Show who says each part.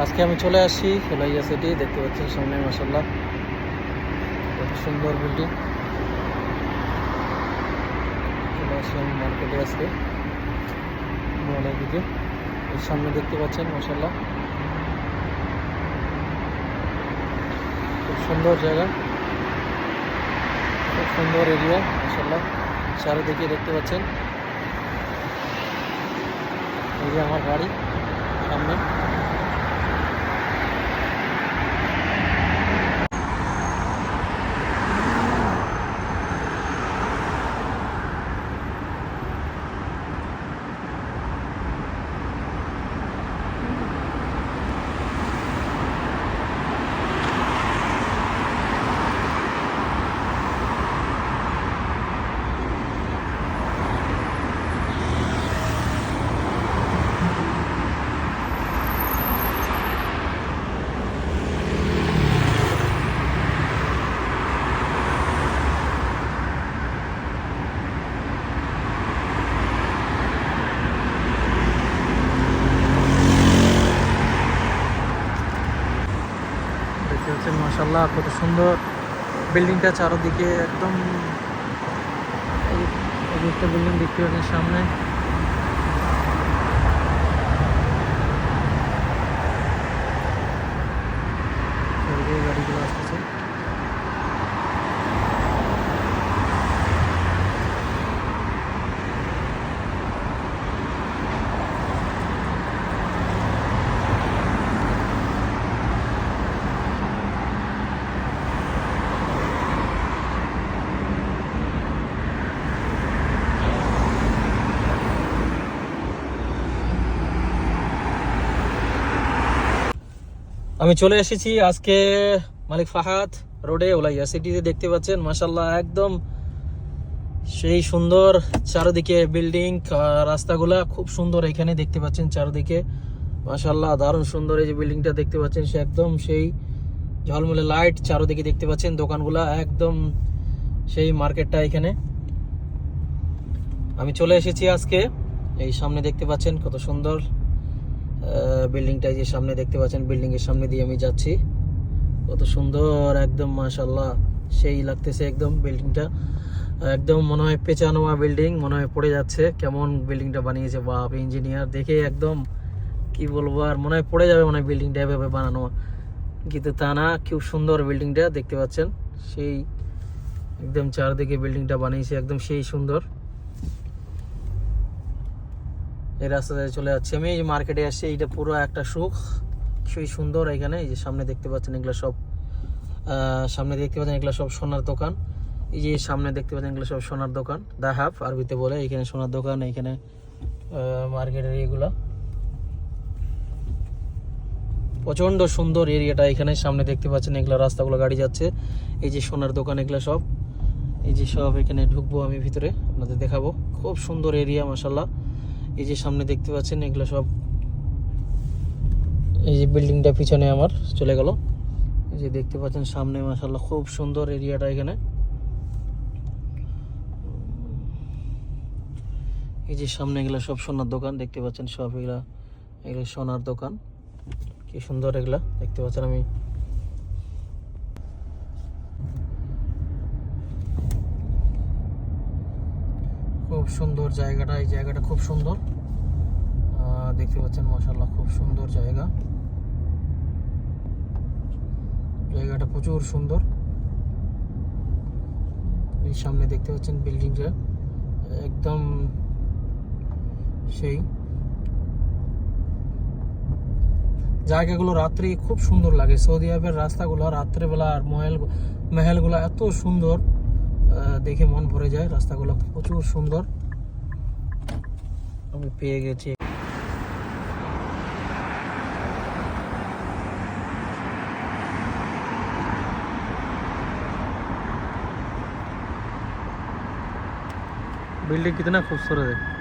Speaker 1: আজকে আমি চলে আসি ফুলাইয়া সিটি, দেখতে পাচ্ছেন সামনে মাসাল্লাহ কত সুন্দর বিল্ডিং চলে আসলাম মার্কেটে আজকে, মলের দিকে। সামনে দেখতে পাচ্ছেন মাসাল্লাহ খুব সুন্দর জায়গা। খুব সুন্দর এরিয়া মাসাল্লাহ চারিদিকে দেখতে পাচ্ছেন। এই যে আমার বাড়ি, সামনে। দেখতে পাচ্ছেন মাসাল্লাহ কত সুন্দর বিল্ডিংটা চারোদিকে একদম বিল্ডিং দেখতে পাচ্ছেন সামনে। আমি চলে এসেছি আজকে মালিক ফাহাদ রোডে, ওলাইয়া সিটিতে দেখতে পাচ্ছেন মাসাল্লাহ একদম সেই সুন্দর চারিদিকে বিল্ডিং রাস্তাগুলা খুব সুন্দর এখানে দেখতে পাচ্ছেন চারিদিকে। মাসাল্লাহ দারুণ সুন্দর এই যে বিল্ডিংটা দেখতে পাচ্ছেন, সে একদম সেই ঝলমলে লাইট চারিদিকে দেখতে পাচ্ছেন, দোকানগুলা একদম সেই মার্কেটটা এখানে। আমি চলে এসেছি আজকে, এই সামনে দেখতে পাচ্ছেন কত সুন্দর বিল্ডিংটা যে সামনে দেখতে পাচ্ছেন বিল্ডিং এর সামনে দিয়ে আমি যাচ্ছি। কত সুন্দর, একদম মাশাল্লাহ সেই লাগতেছে একদম বিল্ডিংটা। একদম মনে হয় পেঁচানোয়া বিল্ডিং, মনে হয় পড়ে যাচ্ছে। কেমন বিল্ডিংটা বানিয়েছে, বাপ ইঞ্জিনিয়ার দেখে একদম কি বলব, আর মনে হয় পড়ে যাবে মনে হয় বিল্ডিংটা এভাবে বানানো কিন্তু তা না, খুব সুন্দর বিল্ডিংটা দেখতে পাচ্ছেন। সেই একদম চারদিকে বিল্ডিংটা বানিয়েছে, একদম সেই সুন্দর। এই রাস্তা দিয়ে চলে যাচ্ছি আমি, এই মার্কেটে আসছি, এইটা পুরো একটা সুখ সেই সুন্দর এখানে, এই যে সামনে দেখতে পাচ্ছেন এগুলো সব সামনে দেখতে পাচ্ছেন এগুলো সব সোনার দোকান, এই যে সামনে দেখতে পাচ্ছেন এগুলো সব সোনার দোকান, দা হাফ, আরবিতে বলে এখানে সোনার দোকান এখানে মার্কেটের এগুলা। প্রচণ্ড সুন্দর এরিয়াটা এখানে, সামনে দেখতে পাচ্ছেন এগুলো রাস্তাগুলো, গাড়ি যাচ্ছে, এই যে সোনার দোকান এগুলো সব, এই যে সব এখানে ঢুকবো আমি ভিতরে, আপনাদের দেখাবো, খুব সুন্দর এরিয়া মাসাল্লাহ এই যে সামনে দেখতে পাচ্ছেন, এগুলো সব এই যে বিল্ডিংটা পিছনে আমার চলে গেল। এই যে দেখতে পাচ্ছেন সামনে মাসাল্লাহ খুব সুন্দর এরিয়াটা এখানে। এই যে সামনে এগুলো সব সোনার দোকান, দেখতে পাচ্ছেন সব এগুলা, এগুলো সোনার দোকান। কি সুন্দর এগুলা, দেখতে পাচ্ছেন আমি। খুব সুন্দর জায়গাটা, এই জায়গাটা খুব সুন্দর। দেখতে পাচ্ছেন মাসাল্লাহ খুব সুন্দর জায়গা। জায়গাটা প্রচুর সুন্দর। এই সামনে দেখতে পাচ্ছেন বিল্ডিংটা, একদম সেই। জায়গাগুলো রাত্রে খুব সুন্দর লাগে। সৌদি আরবের রাস্তাগুলো রাত্রেবেলা আর মহেল মেহেলগুলো এত সুন্দর। দেখে মন ভরে যায় রাস্তাগুলো প্রচুর সুন্দর আমি পেয়ে গেছি बिल्डिंग कितना खूबसूरत है